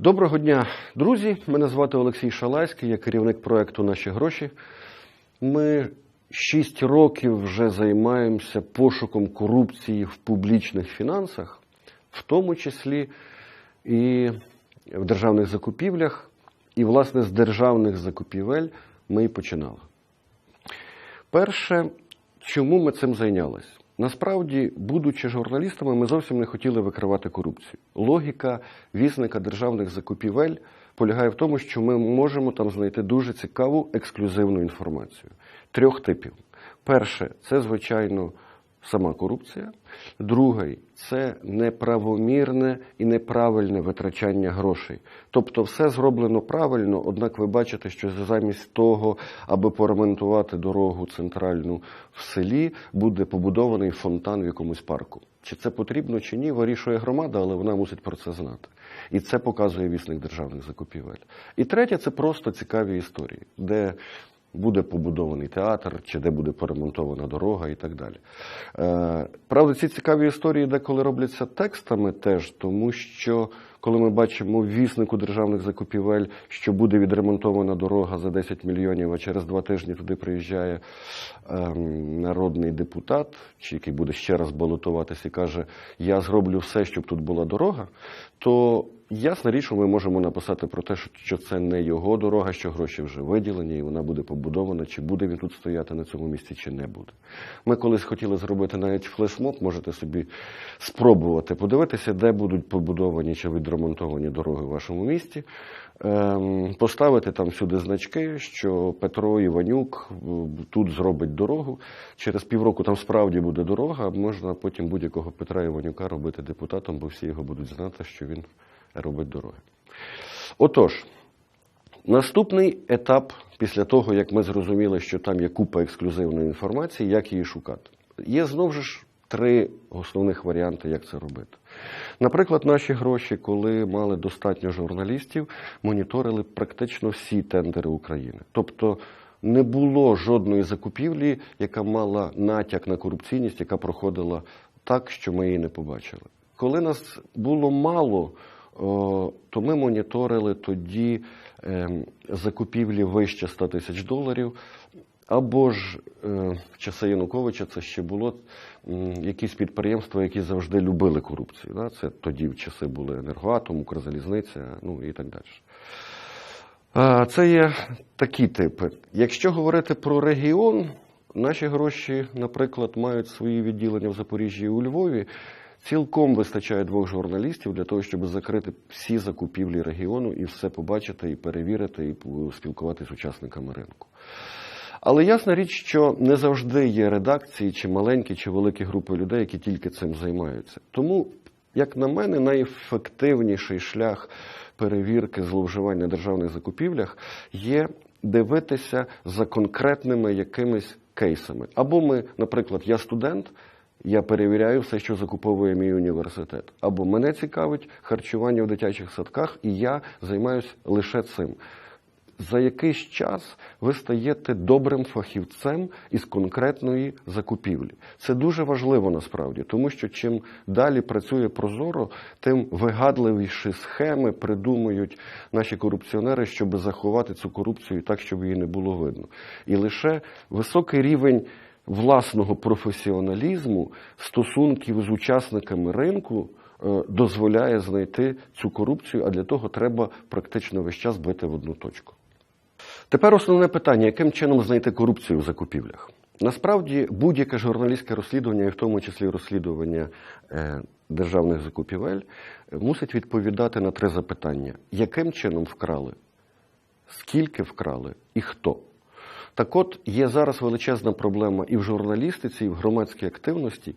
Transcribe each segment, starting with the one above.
Доброго дня, друзі. Мене звати Олексій Шалайський, я керівник проекту Наші гроші. Ми шість років вже займаємося пошуком корупції в публічних фінансах, в тому числі і в державних закупівлях. І, власне, з державних закупівель ми і починали. Перше, чому ми цим зайнялися? Насправді, будучи журналістами, ми зовсім не хотіли викривати корупцію. Логіка візника державних закупівель полягає в тому, що ми можемо там знайти дуже цікаву ексклюзивну інформацію трьох типів. Перше, це, звичайно, сама корупція. Другий це неправомірне і неправильне витрачання грошей. Тобто, все зроблено правильно, однак ви бачите, що замість того, аби поремонтувати дорогу центральну в селі, буде побудований фонтан в якомусь парку. Чи це потрібно, чи ні, вирішує громада, але вона мусить про це знати. І це показує вісник державних закупівель. І третє це просто цікаві історії, де буде побудований театр, чи де буде поремонтована дорога і так далі. Е, Правда, ці цікаві історії деколи робляться текстами теж, тому що коли ми бачимо віснику державних закупівель, що буде відремонтована дорога за 10 мільйонів, а через два тижні туди приїжджає ем, народний депутат, чи який буде ще раз балотуватися і каже: Я зроблю все, щоб тут була дорога, то Ясна річ, що ми можемо написати про те, що це не його дорога, що гроші вже виділені, і вона буде побудована, чи буде він тут стояти на цьому місці, чи не буде. Ми колись хотіли зробити навіть флешмоб, можете собі спробувати подивитися, де будуть побудовані чи відремонтовані дороги в вашому місті. Ем, поставити там всюди значки, що Петро Іванюк тут зробить дорогу. Через півроку там справді буде дорога, а можна потім будь-якого Петра Іванюка робити депутатом, бо всі його будуть знати, що він робить дороги. Отож, наступний етап після того, як ми зрозуміли, що там є купа ексклюзивної інформації, як її шукати. Є знову ж три основних варіанти, як це робити. Наприклад, наші гроші, коли мали достатньо журналістів, моніторили практично всі тендери України. Тобто не було жодної закупівлі, яка мала натяк на корупційність, яка проходила так, що ми її не побачили. Коли нас було мало, то ми моніторили тоді ем, закупівлі вище 100 тисяч доларів. Або ж е, в часи Януковича це ще було якісь підприємства, які завжди любили корупцію. Це тоді в часи були енергоатом, Укрзалізниця, ну і так далі. Це є такі типи. Якщо говорити про регіон, наші гроші, наприклад, мають свої відділення в Запоріжжі і у Львові. Цілком вистачає двох журналістів для того, щоб закрити всі закупівлі регіону і все побачити, і перевірити, і спілкуватися з учасниками ринку. Але ясна річ, що не завжди є редакції, чи маленькі, чи великі групи людей, які тільки цим займаються. Тому, як на мене, найефективніший шлях перевірки зловживання на державних закупівлях є дивитися за конкретними якимись кейсами. Або ми, наприклад, я студент. Я перевіряю все, що закуповує мій університет. Або мене цікавить харчування в дитячих садках, і я займаюся лише цим. За якийсь час ви стаєте добрим фахівцем із конкретної закупівлі. Це дуже важливо насправді, тому що чим далі працює Прозоро, тим вигадливіші схеми придумують наші корупціонери, щоб заховати цю корупцію так, щоб її не було видно. І лише високий рівень власного професіоналізму, стосунків з учасниками ринку е, дозволяє знайти цю корупцію, а для того треба практично весь час бити в одну точку. Тепер основне питання: яким чином знайти корупцію в закупівлях? Насправді, будь-яке журналістське розслідування, і в тому числі розслідування е, державних закупівель, мусить відповідати на три запитання: яким чином вкрали, скільки вкрали і хто. Так от є зараз величезна проблема і в журналістиці, і в громадській активності.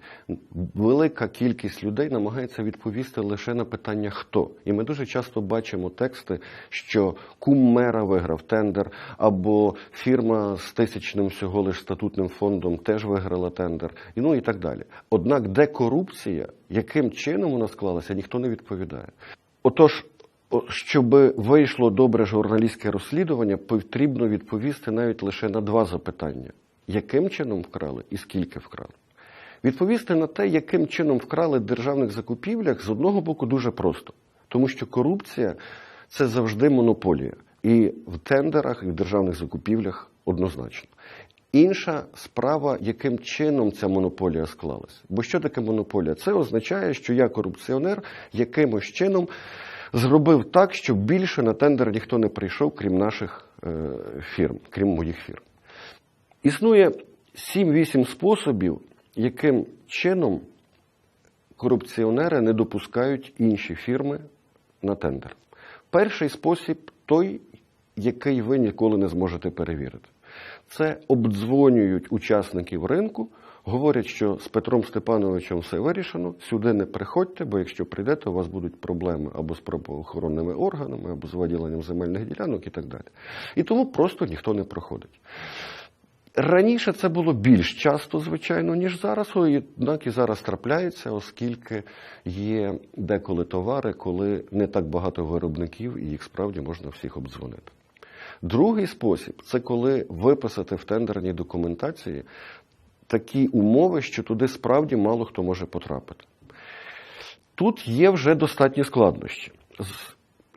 Велика кількість людей намагається відповісти лише на питання хто. І ми дуже часто бачимо тексти, що кум мера виграв тендер, або фірма з тисячним всього лиш статутним фондом теж виграла тендер, і ну і так далі. Однак, де корупція, яким чином вона склалася, ніхто не відповідає. Отож, щоб вийшло добре журналістське розслідування, потрібно відповісти навіть лише на два запитання: яким чином вкрали і скільки вкрали. Відповісти на те, яким чином вкрали в державних закупівлях, з одного боку дуже просто, тому що корупція це завжди монополія. І в тендерах, і в державних закупівлях однозначно. Інша справа, яким чином ця монополія склалась. Бо що таке монополія? Це означає, що я корупціонер якимось чином зробив так, щоб більше на тендер ніхто не прийшов, крім наших е, фірм, крім моїх фірм. Існує 7-8 способів, яким чином корупціонери не допускають інші фірми на тендер. Перший спосіб той, який ви ніколи не зможете перевірити. Це обдзвонюють учасників ринку, говорять, що з Петром Степановичем все вирішено, сюди не приходьте, бо якщо прийдете, у вас будуть проблеми або з правоохоронними органами, або з виділенням земельних ділянок і так далі. І тому просто ніхто не проходить. Раніше це було більш часто, звичайно, ніж зараз, однак і зараз трапляється, оскільки є деколи товари, коли не так багато виробників, і їх справді можна всіх обдзвонити. Другий спосіб це коли виписати в тендерній документації такі умови, що туди справді мало хто може потрапити. Тут є вже достатні складнощі.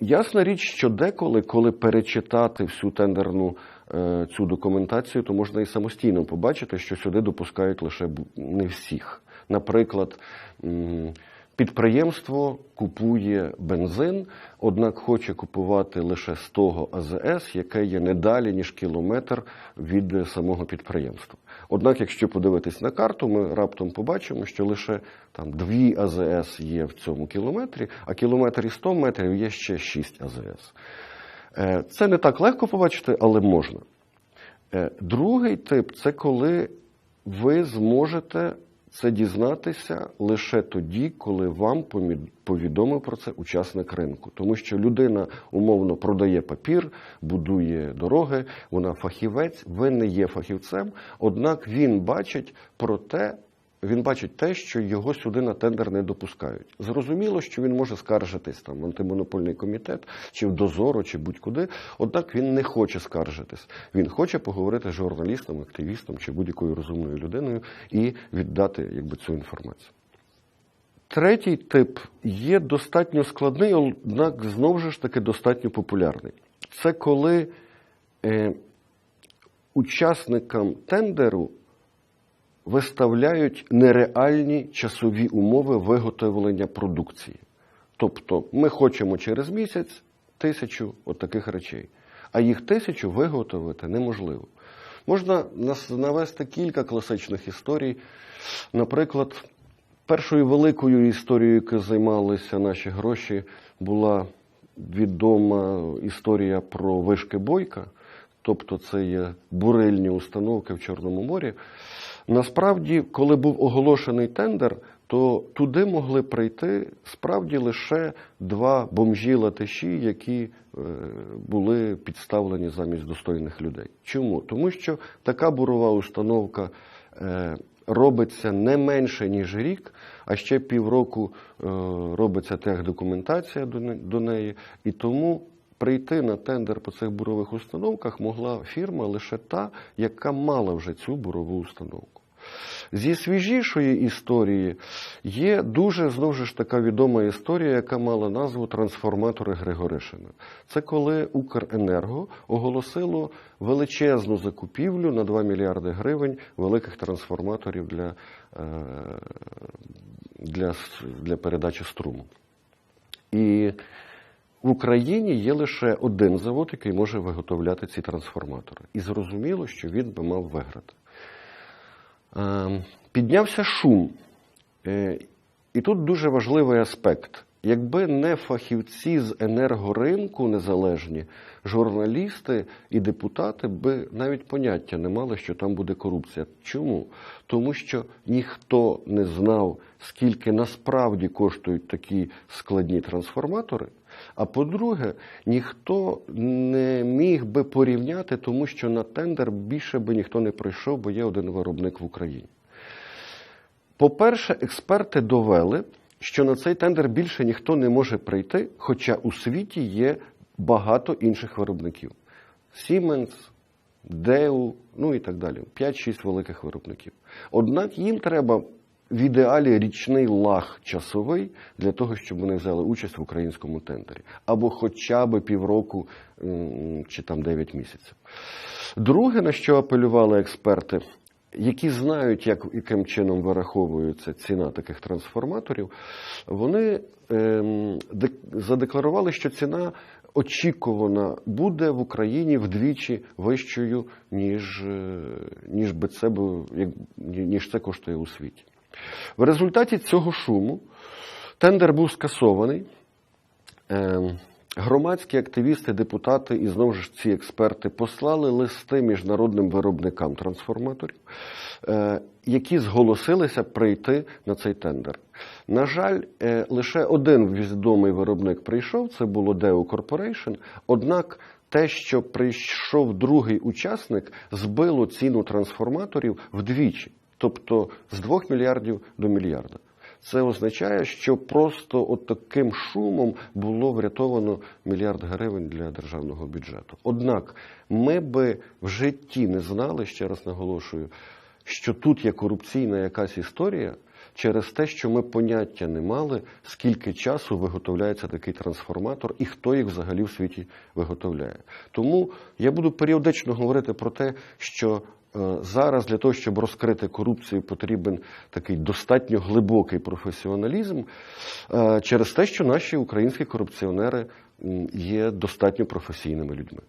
Ясна річ, що деколи, коли перечитати всю тендерну е, цю документацію, то можна і самостійно побачити, що сюди допускають лише не всіх. Наприклад, Підприємство купує бензин, однак хоче купувати лише з того АЗС, яке є не далі, ніж кілометр від самого підприємства. Однак, якщо подивитись на карту, ми раптом побачимо, що лише там дві АЗС є в цьому кілометрі, а кілометр і 100 метрів є ще 6 АЗС. Е, це не так легко побачити, але можна. Е, другий тип це коли ви зможете це дізнатися лише тоді, коли вам повідомив про це учасник ринку. Тому що людина умовно продає папір, будує дороги, вона фахівець, ви не є фахівцем, однак він бачить про те, він бачить те, що його сюди на тендер не допускають. Зрозуміло, що він може скаржитись там в антимонопольний комітет, чи в дозору, чи будь-куди. Однак він не хоче скаржитись. Він хоче поговорити з журналістом, активістом чи будь-якою розумною людиною і віддати якби, цю інформацію. Третій тип є достатньо складний, однак знову ж таки достатньо популярний. Це коли е, учасникам тендеру виставляють нереальні часові умови виготовлення продукції. Тобто ми хочемо через місяць тисячу отаких речей, а їх тисячу виготовити неможливо. Можна навести кілька класичних історій. Наприклад, першою великою історією, якою займалися наші гроші, була відома історія про вишки бойка, тобто це є бурильні установки в Чорному морі. Насправді, коли був оголошений тендер, то туди могли прийти справді лише два бомжі латиші, які е, були підставлені замість достойних людей. Чому? Тому що така бурова установка е, робиться не менше, ніж рік, а ще півроку е, робиться техдокументація до неї, і тому. Прийти на тендер по цих бурових установках могла фірма лише та, яка мала вже цю бурову установку. Зі свіжішої історії є дуже знову ж така відома історія, яка мала назву Трансформатори Григоришина. Це коли Укренерго оголосило величезну закупівлю на 2 мільярди гривень великих трансформаторів для, е, для, для передачі струму. І в Україні є лише один завод, який може виготовляти ці трансформатори. І зрозуміло, що він би мав виграти. Ем, піднявся шум. Е, і тут дуже важливий аспект. Якби не фахівці з енергоринку незалежні, журналісти і депутати би навіть поняття не мали, що там буде корупція. Чому? Тому що ніхто не знав, скільки насправді коштують такі складні трансформатори. А по-друге, ніхто не міг би порівняти, тому що на тендер більше би ніхто не прийшов, бо є один виробник в Україні. По-перше, експерти довели, що на цей тендер більше ніхто не може прийти, хоча у світі є багато інших виробників: Siemens, Dell, ну і так далі. 5-6 великих виробників. Однак їм треба в ідеалі річний лаг часовий для того, щоб вони взяли участь в українському тендері, або хоча б півроку чи там 9 місяців. Друге, на що апелювали експерти, які знають, як, яким чином вираховується ціна таких трансформаторів, вони ем, де- задекларували, що ціна очікувана буде в Україні вдвічі вищою, ніж, е, ніж, би це, ніж це коштує у світі. В результаті цього шуму тендер був скасований. Ем, Громадські активісти, депутати і знову ж ці експерти послали листи міжнародним виробникам трансформаторів, е, які зголосилися прийти на цей тендер. На жаль, е, лише один відомий виробник прийшов, це було Deo Corporation, однак те, що прийшов другий учасник, збило ціну трансформаторів вдвічі, тобто з 2 мільярдів до мільярда. Це означає, що просто от таким шумом було врятовано мільярд гривень для державного бюджету. Однак ми би в житті не знали, ще раз наголошую, що тут є корупційна якась історія через те, що ми поняття не мали, скільки часу виготовляється такий трансформатор і хто їх взагалі в світі виготовляє. Тому я буду періодично говорити про те, що Зараз для того, щоб розкрити корупцію, потрібен такий достатньо глибокий професіоналізм е, через те, що наші українські корупціонери є достатньо професійними людьми.